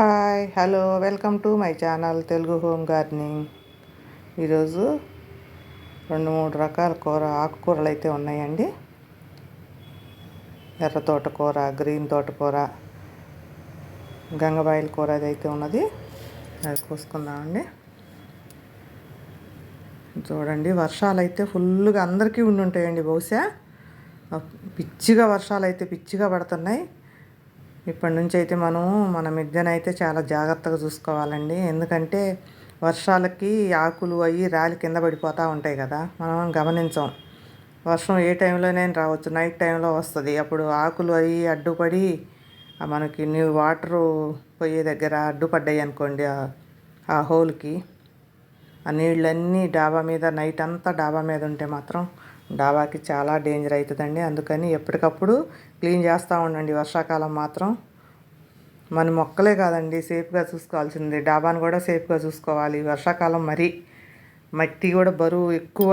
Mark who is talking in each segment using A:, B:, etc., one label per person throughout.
A: Hi hello welcome to my channel Telugu home gardening. ఈరోజు రెండు మూడు రకాల కూర ఆకుకూరలు అయితే ఉన్నాయండి. ఎర్ర తోటకూర గ్రీన్ తోటకూర గంగబాయిల కూర అది అయితే ఉన్నది. అది కోసుకుందామండి. చూడండి వర్షాలు అయితే ఫుల్గా అందరికీ ఉండి ఉంటాయండి బహుశా. పిచ్చిగా వర్షాలు అయితే పిచ్చిగా పడుతున్నాయి. ఇప్పటి నుంచి అయితే మనం మన మిద్దెనైతే అయితే చాలా జాగ్రత్తగా చూసుకోవాలండి. ఎందుకంటే వర్షాలకి ఆకులు అవి రాలి కింద పడిపోతూ ఉంటాయి కదా మనం గమనించాం. వర్షం ఏ టైంలోనైనా రావచ్చు నైట్ టైంలో వస్తుంది. అప్పుడు ఆకులు అవి అడ్డుపడి మనకి న్యూ వాటర్ పోయే దగ్గర అడ్డుపడ్డాయి అనుకోండి ఆ హోల్కి. ఆ నీళ్ళన్నీ డాబా మీద నైట్ అంతా డాబా మీద ఉంటే మాత్రం డాబాకి చాలా డేంజర్ అవుతుందండి. అందుకని ఎప్పటికప్పుడు క్లీన్ చేస్తూ ఉండండి. వర్షాకాలం మాత్రం మన మొక్కలే కాదండి సేఫ్గా చూసుకోవాల్సింది. డాబాను కూడా సేఫ్గా చూసుకోవాలి. వర్షాకాలం మరి మట్టి కూడా బరువు ఎక్కువ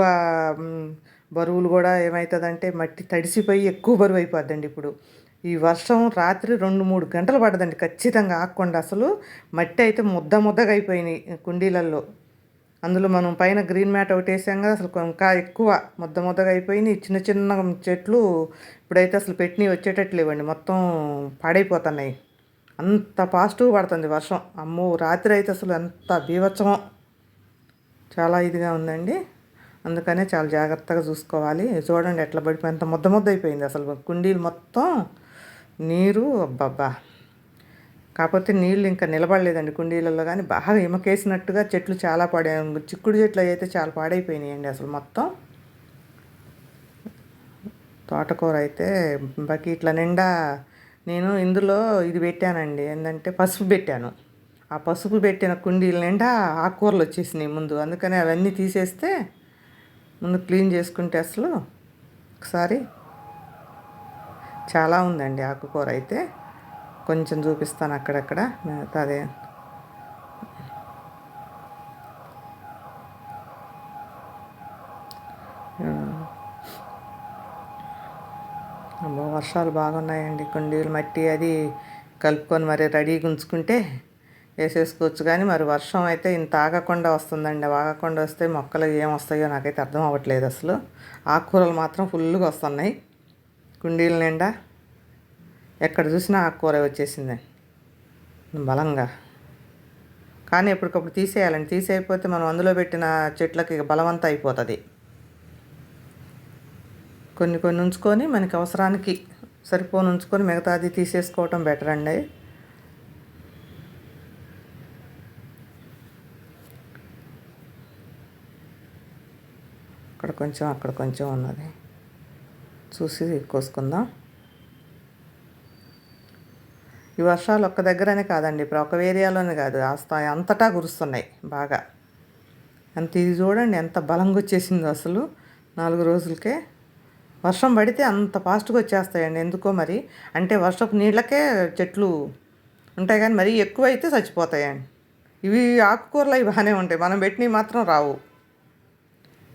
A: బరువులు కూడా ఏమవుతుందంటే మట్టి తడిసిపోయి ఎక్కువ బరువు అయిపోద్దండి ఇప్పుడు. ఈ వర్షం రాత్రి రెండు మూడు గంటలు పడదండి ఖచ్చితంగా ఆకుండా అసలు మట్టి అయితే ముద్ద ముద్దగా అయిపోయినాయి కుండీలల్లో. అందులో మనం పైన గ్రీన్ మ్యాట్ ఒకటి వేసాం కదా అసలు ఇంకా ఎక్కువ ముద్ద ముద్దగా అయిపోయినాయి. చిన్న చిన్న చెట్లు ఇప్పుడైతే అసలు పెట్టినవి వచ్చేటట్లేవండి మొత్తం పాడైపోతున్నాయి. అంత పాజిటివ్ పడుతుంది వర్షం. అమ్మో రాత్రి అయితే అసలు ఎంత బీభత్సమో. చాలా ఇదిగా ఉందండి. అందుకనే చాలా జాగ్రత్తగా చూసుకోవాలి. చూడండి ఎట్లా పడిపోయి ఎంత ముద్ద ముద్ద అయిపోయింది అసలు. కుండీలు మొత్తం నీరు అబ్బబ్బా. కాకపోతే నీళ్ళు ఇంకా నిలబడలేదండి కుండీలలో కానీ. బాగా ఇమకేసినట్టుగా చెట్లు చాలా పాడే చిక్కుడు చెట్లు అయితే చాలా పాడైపోయినాయండి అసలు మొత్తం. తోటకూర అయితే బకెట్ల నిండా నేను ఇందులో ఇది పెట్టానండి. ఏంటంటే పసుపు పెట్టాను. ఆ పసుపు పెట్టిన కుండీల నిండా ఆకుకూరలు వచ్చేసినాయి ముందు. అందుకని అవన్నీ తీసేస్తే ముందు క్లీన్ చేసుకుంటే అసలు ఒకసారి చాలా ఉందండి ఆకుకూర అయితే. కొంచెం చూపిస్తాను అక్కడక్కడ. మిగతా అదే అమ్మో వర్షాలు బాగున్నాయండి. కుండీలు మట్టి అది కలుపుకొని మరి రెడీగా ఉంచుకుంటే వేసేసుకోవచ్చు. కానీ మరి వర్షం అయితే ఇంత ఆగకుండా వస్తుందండి. ఆగకుండా వస్తే మొక్కలు ఏం వస్తాయో నాకైతే అర్థం అవ్వట్లేదు అసలు. ఆకుకూరలు మాత్రం ఫుల్గా వస్తున్నాయి. కుండీల నిండా ఎక్కడ చూసినా ఆకుకూర వచ్చేసిందండి బలంగా. కానీ ఎప్పటికప్పుడు తీసేయాలండి. తీసేయకపోతే మనం అందులో పెట్టిన చెట్లకి బలవంతా అయిపోతుంది. కొన్ని కొన్ని ఉంచుకొని మనకి అవసరానికి సరిపోని ఉంచుకొని మిగతాది తీసేసుకోవటం బెటర్ అండి. అక్కడ కొంచెం అక్కడ కొంచెం ఉన్నది. చూసి కోసుకుందాం. ఈ వర్షాలు ఒక్క దగ్గరనే కాదండి ఇప్పుడు ఒక ఏరియాలోనే కాదు ఆ అంతటా కురుస్తున్నాయి బాగా. అంత ఇది చూడండి ఎంత బలంగా వచ్చేసిందో అసలు. నాలుగు రోజులకే వర్షం పడితే అంత ఫాస్ట్గా వచ్చేస్తాయండి. ఎందుకో మరి? అంటే వర్షపు నీళ్ళకే చెట్లు ఉంటాయి కానీ మరీ ఎక్కువ అయితే చచ్చిపోతాయండి. ఇవి ఆకుకూరలు అవి బాగానే ఉంటాయి. మనం పెట్టినవి మాత్రం రావు.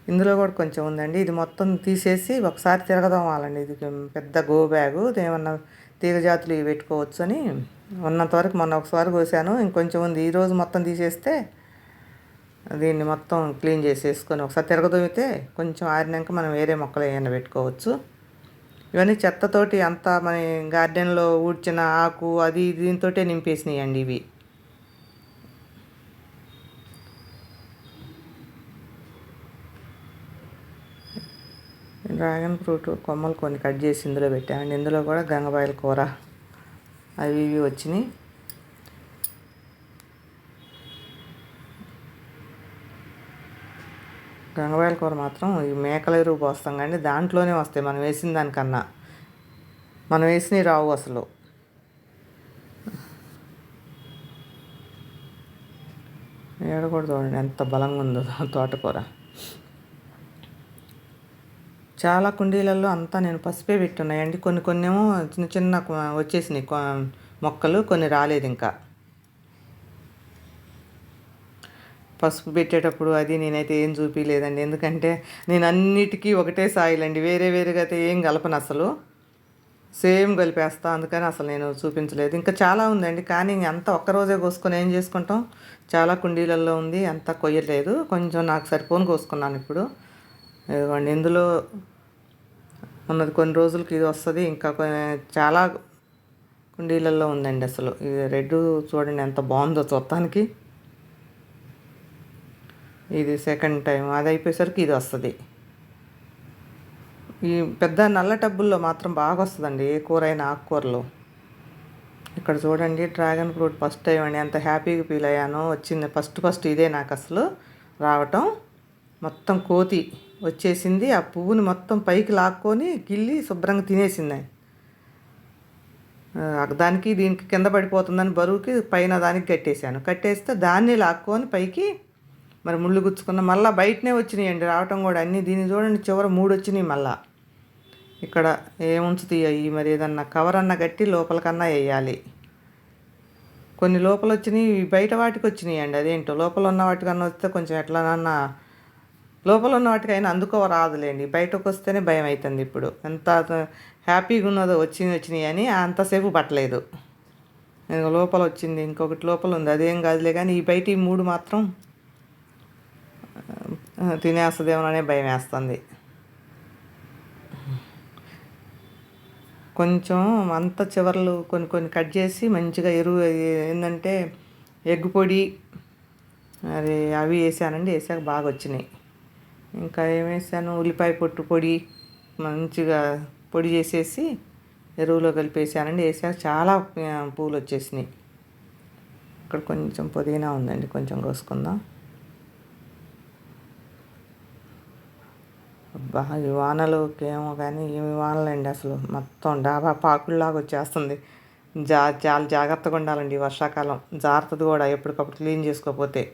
A: ఇందులో కూడా కొంచెం ఉందండి. ఇది మొత్తం తీసేసి ఒకసారి తిరగదాం వాళ్ళండి ఇది పెద్ద గో బ్యాగు. ఏమన్నా తీగ జాతులు పెట్టుకోవచ్చు అని ఉన్నంతవరకు మొన్న ఒకసారి కోసాను. ఇంకొంచెం ఉంది. ఈరోజు మొత్తం తీసేస్తే దీన్ని మొత్తం క్లీన్ చేసేసుకొని ఒకసారి తిరగదోమితే కొంచెం ఆరినాక మనం వేరే మొక్కలు ఏమైనా పెట్టుకోవచ్చు. ఇవన్నీ చెత్తతోటి అంతా మన గార్డెన్లో ఊడ్చిన ఆకు అది దీంతో నింపేసినాయండి ఇవి. డ్రాగన్ ఫ్రూట్ కొమ్మలు కొన్ని కట్ చేసి ఇందులో పెట్టామండి. ఇందులో కూడా గంగబాయిల కూర అవి ఇవి వచ్చినాయి. గంగవాయల కూర మాత్రం ఈ మేకల ఎరువు పోస్తాం కానీ దాంట్లోనే వస్తాయి. మనం వేసిన దానికన్నా. మనం వేసినవి రావు అసలు. ఏడ కూడా చూడండి ఎంత బలంగా ఉందో తోటకూర. చాలా కుండీలలో అంతా నేను పసుపే పెట్టున్నాయండి. కొన్ని కొన్ని ఏమో చిన్న చిన్న వచ్చేసినాయి. మొక్కలు. కొన్ని రాలేదు ఇంకా. పసుపు పెట్టేటప్పుడు అది నేనైతే ఏం చూపించలేదండి ఎందుకంటే నేను అన్నిటికీ ఒకటే సాయిల్ అండి వేరే వేరేగా అయితే ఏం కలపను అసలు. సేమ్ కలిపేస్తా అందుకని అసలు నేను చూపించలేదు. ఇంకా చాలా ఉందండి. కానీ అంత ఒక్కరోజే కోసుకొని ఏం చేసుకుంటాం? చాలా కుండీలలో ఉంది అంత కొయ్యలేదు. కొంచెం నాకు సరిపోను కోసుకున్నాను ఇప్పుడు. ఇదిగోండి ఇందులో ఉన్నది కొన్ని రోజులకి ఇది వస్తుంది. ఇంకా చాలా కుండీలలో ఉందండి అసలు. ఇది రెడ్ చూడండి ఎంత బాగుందో చూడటానికి ఇది సెకండ్ టైం అది అయిపోయేసరికి ఇది వస్తుంది. ఈ పెద్ద నల్ల టబ్బుల్లో మాత్రం బాగా వస్తుందండి ఏ కూర అయినా ఆకుకూరలు. ఇక్కడ చూడండి డ్రాగన్ ఫ్రూట్ ఫస్ట్ టైం అండి. ఎంత హ్యాపీగా ఫీల్ అయ్యాను వచ్చింది. ఫస్ట్ ఫస్ట్ ఇదే నాకు అసలు రావటం. మొత్తం కోతి వచ్చేసింది. ఆ పువ్వుని మొత్తం పైకి లాక్కొని గిల్లి శుభ్రంగా తినేసింది. దానికి దీనికి కింద పడిపోతుందని బరువుకి పైన దానికి కట్టేశాను. కట్టేస్తే దాన్ని లాక్కొని పైకి మరి ముళ్ళు గుచ్చుకున్న మళ్ళీ బయటనే వచ్చినాయండి. రావటం కూడా అన్నీ దీన్ని చూడండి చివర మూడు వచ్చినాయి మళ్ళా. ఇక్కడ ఏముంచుతాయి మరి ఏదన్నా కవర్ అన్న కట్టి లోపలికన్నా వేయాలి. కొన్ని లోపల వచ్చినాయి బయట వాటికి వచ్చినాయి అండి అదేంటో లోపల ఉన్న వాటికన్నా వస్తే కొంచెం ఎట్లానన్నా లోపల ఉన్న వాటికైనా అందుకో రాదులేండి. బయటకు వస్తేనే భయం అవుతుంది ఇప్పుడు. ఎంత హ్యాపీగా ఉన్నదో వచ్చింది వచ్చినాయి అని అంతసేపు పట్టలేదు. లోపల వచ్చింది ఇంకొకటి లోపల ఉంది అదేం కాదులే కానీ ఈ బయట ఈ మూడు మాత్రం తినేస్తుందేమోననే భయం వేస్తుంది కొంచెం అంత చివర్లు కొన్ని కొన్ని కట్ చేసి మంచిగా ఎరువు ఏంటంటే ఎగ్ పొడి అది అవి వేసానండి వేసాక బాగా వచ్చినాయి. ఇంకా ఏం వేసాను? ఉల్లిపాయ పొట్టు పొడి మంచిగా పొడి చేసేసి ఎరువులో కలిపేసానండి వేసాక చాలా పూలు వచ్చేసినాయి. ఇక్కడ కొంచెం పుదీనా ఉందండి కొంచెం కోసుకుందాం. అబ్బా ఈ వానలోకి ఏమో కానీ ఏమి వానలండి అసలు. మొత్తం డాబా పాకుల్లాగా వచ్చేస్తుంది. జా చాలా జాగ్రత్తగా ఉండాలండి వర్షాకాలం. జాగ్రత్తది కూడా ఎప్పటికప్పుడు క్లీన్ చేసుకోకపోతే.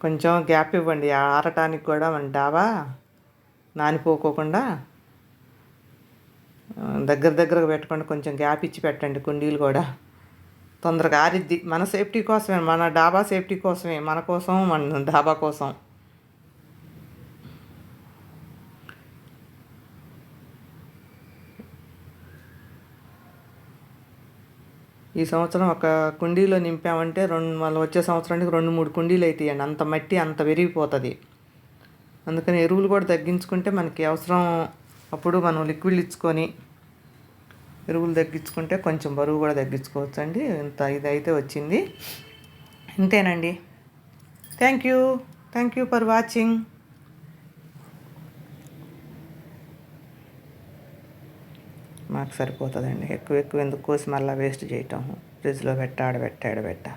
A: కొంచెం గ్యాప్ ఇవ్వండి. ఆరటానికి కూడా మన డాబా నానిపోకోకుండా దగ్గర దగ్గరగా పెట్టకుండా కొంచెం గ్యాప్ ఇచ్చి పెట్టండి కుండీలు కూడా. తొందరగా ఆరిద్ది. మన సేఫ్టీ కోసమే మన డాబా సేఫ్టీ కోసమే మన కోసం మన డాబా కోసం. ఈ సంవత్సరం ఒక కుండీలో నింపామంటే రెండు మళ్ళీ వచ్చే సంవత్సరానికి రెండు మూడు కుండీలు అవుతాయండి అంత మట్టి అంత విరిగిపోతుంది. అందుకని ఎరువులు కూడా తగ్గించుకుంటే మనకి అవసరం అప్పుడు మనం లిక్విడ్ ఇచ్చుకొని ఎరువులు తగ్గించుకుంటే కొంచెం బరువు కూడా తగ్గించుకోవచ్చు అండి ఇంత ఇది అయితే వచ్చింది. ఇంతేనండి. Thank you. Thank you for watching. మాకు సరిపోతుందండి. ఎక్కువ ఎక్కువ ఎందుకు కోసి మళ్ళీ వేస్ట్ చేయటం ఫ్రిడ్జ్లో పెట్ట ఆడబెట్ట ఆడబెట్ట.